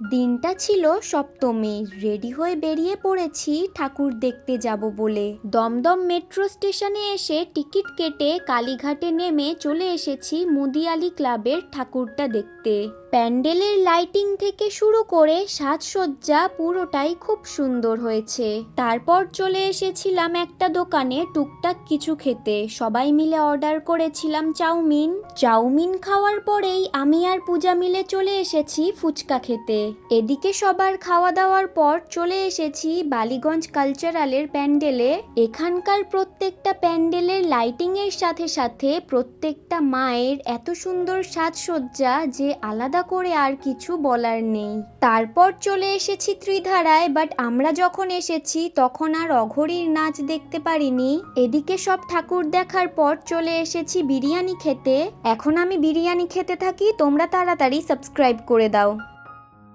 দিনটা ছিল সপ্তমী। রেডি হয়ে বেরিয়ে পড়েছি ঠাকুর দেখতে যাব বলে। দমদম মেট্রো স্টেশনে এসে টিকিট কেটে কালীঘাটে নেমে চলে এসেছি মুদিয়ালি ক্লাবের ঠাকুরটা দেখতে। প্যান্ডেলের লাইটিং থেকে শুরু করে সাজসজ্জা পুরোটাই খুব সুন্দর হয়েছে। তারপর চলে এসেছিলাম একটা দোকানে টুকটাক কিছু খেতে। সবাই মিলে অর্ডার করেছিলাম চাউমিন। চাউমিন খাওয়ার পরেই আমি আর পূজা মিলে চলে এসেছি ফুচকা খেতে। এদিকে সবার খাওয়া দাওয়ার পর চলে এসেছি বালিগঞ্জ কালচারালের প্যান্ডেলে। এখানকার প্রত্যেকটা প্যান্ডেলের লাইটিং এর সাথে সাথে প্রত্যেকটা মায়ের এত সুন্দর সাজসজ্জা যে আলাদা করে আর কিছু বলার নেই। তারপর চলে এসেছি ত্রিধারায় বাট আমরা যখন এসেছি তখন আর অঘরীর নাচ দেখতে পারিনি। এদিকে সব ঠাকুর দেখার পর চলে এসেছি বিরিয়ানি খেতে। এখন আমি বিরিয়ানি খেতে থাকি, তোমরা তাড়াতাড়ি সাবস্ক্রাইব করে দাও।